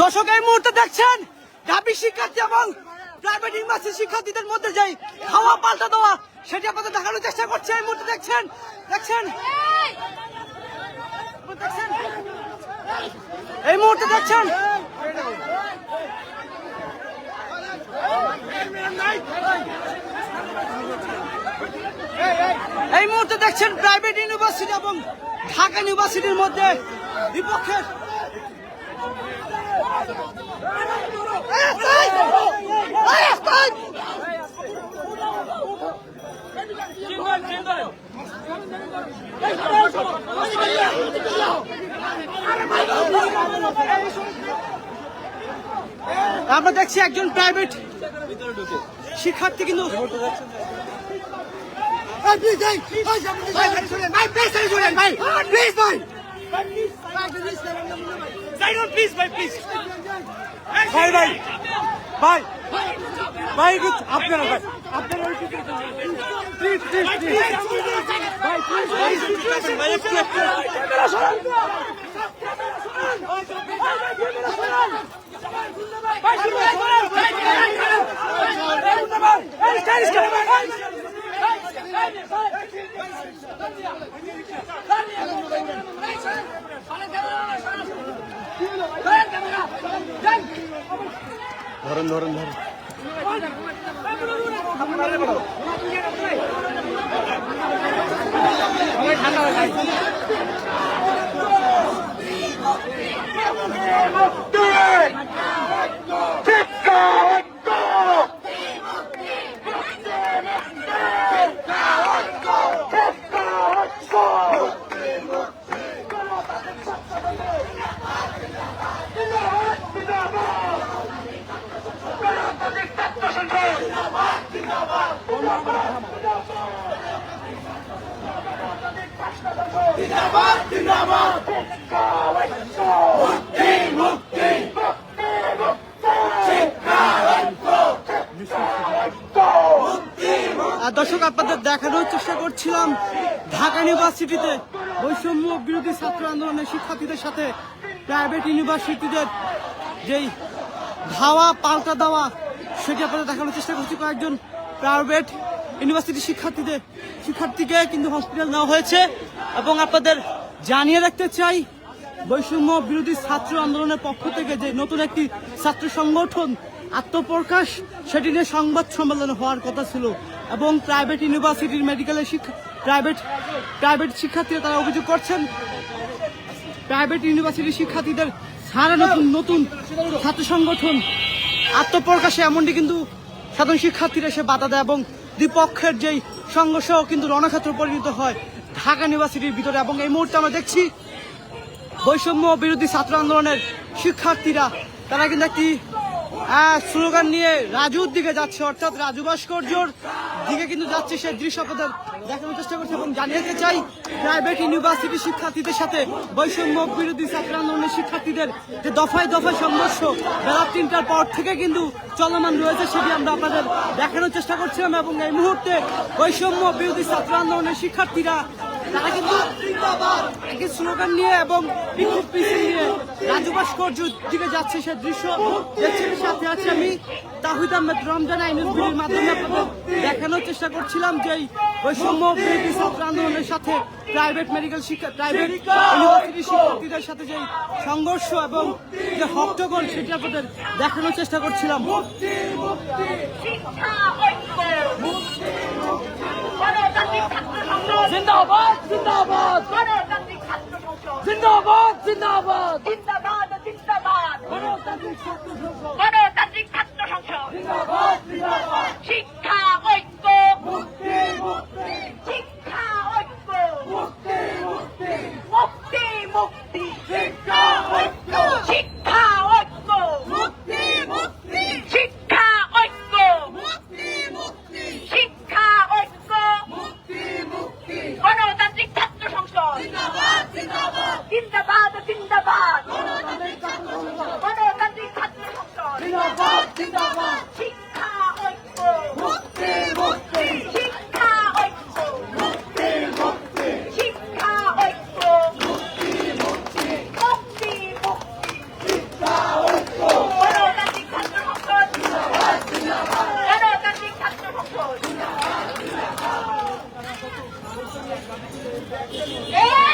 দর্শক, এই মুহূর্তে দেখছেন, ঢাবি শিক্ষার্থী এবং প্রাইভেট ইউনিভার্সিটি শিক্ষার্থীদের মধ্যে যে খাওয়া পাল্টা দেওয়া, সেটি আপনাদের দেখানোর চেষ্টা করছে। এই মুহূর্তে দেখছেন দেখছেন, এই মুহূর্তে দেখছেন। এই মুহূর্তে দেখছেন প্রাইভেট ইউনিভার্সিটি এবং ঢাকা ইউনিভার্সিটির মধ্যে বিপক্ষের আমরা দেখছি একজন প্রাইভেট শিক্ষার্থী কিন্তু ভাই ভাই ভাই ভাই একটু আপনারা ভাই আপনারা একটু প্লিজ প্লিজ প্লিজ ভাই প্লিজ ভাই একটু একটু ধরেন ধরেন ধরেন। আর দর্শক, আপনাদের দেখানোর চেষ্টা করছিলাম ঢাকা ইউনিভার্সিটিতে বৈষম্য বিরোধী ছাত্র আন্দোলনের শিক্ষার্থীদের সাথে প্রাইভেট ইউনিভার্সিটিদের যেই ধাওয়া, পাল্টা দেওয়া, সেটি আপনাদের দেখানোর চেষ্টা করছি। কয়েকজন প্রাইভেট ইউনিভার্সিটি শিক্ষার্থীদের, শিক্ষার্থীকে কিন্তু হসপিটাল নেওয়া হয়েছে। এবং আপনাদের জানিয়ে রাখতে চাই, বৈষম্য বিরোধী ছাত্র আন্দোলনের পক্ষ থেকে যে নতুন একটি ছাত্র সংগঠন আত্মপ্রকাশ, সেটি নিয়ে সংবাদ সম্মেলন হওয়ার কথা ছিল। এবং প্রাইভেট ইউনিভার্সিটির মেডিকেলের শিক্ষা প্রাইভেট প্রাইভেট শিক্ষার্থীরা তারা অভিযোগ করছেন প্রাইভেট ইউনিভার্সিটির শিক্ষার্থীদের সারা নতুন নতুন ছাত্র সংগঠন আত্মপ্রকাশে এমনটি কিন্তু সাধারণ শিক্ষার্থীরা এসে বাধা দেয় এবং দ্বিপক্ষের যেই সংঘর্ষ কিন্তু রণক্ষেত্র পরিণত হয় ঢাকা ইউনিভার্সিটির ভিতরে এবং এই মুহূর্তে আমরা দেখছি বৈষম্য বিরোধী ছাত্র আন্দোলনের শিক্ষার্থীরা, তারা কিন্তু একটি স্লোগান নিয়ে রাজুর দিকে যাচ্ছে, অর্থাৎ রাজু ভাস্কর্যর দিকে কিন্তু যাচ্ছে সে দৃশ্য দেখানোর চেষ্টা করছে এবং জানিয়ে চাই প্রাইভেট ইউনিভার্সিটি শিক্ষার্থীদের সাথে বৈষম্য বিরোধী ছাত্র আন্দোলনের শিক্ষার্থীদের যে দফায় দফায় সংঘর্ষ, বেলা তিনটার পর থেকে কিন্তু চলমান রয়েছে সেটি আমরা আপনাদের দেখানোর চেষ্টা করছিলাম এবং এই মুহূর্তে বৈষম্য বিরোধী ছাত্র আন্দোলনের শিক্ষার্থীরা একটি স্লোগান নিয়ে এবং বিক্ষোভ নিয়ে রাজু দিকে যাচ্ছে সে দৃশ্য। সাথে আছে আমি তাহিদ আহমেদ রমজান আইনুল বিলির মাধ্যমে আপনাদের দেখানোর চেষ্টা করছিলাম যে বৈষম্য আন্দোলনের সাথে প্রাইভেট মেডিকেল শিক্ষা প্রাইভেট ইউনিভার্সিটি শিক্ষার্থীদের সাথে যে সংঘর্ষ এবং যে হট্টগোল, সেটি আপনাদের দেখানোর চেষ্টা করছিলাম। জিন্দাবাদ জিন্দাবাদ। গণতান্ত্রিক ছাত্র সংসদ। জিন্দাবাদ জিন্দাবাদ। জিন্দাবাদ জিন্দাবাদ। গণতান্ত্রিক ছাত্র গণতান্ত্রিক ছাত্র সংসদ। জিন্দাবাদ জিন্দাবাদ। Yeah!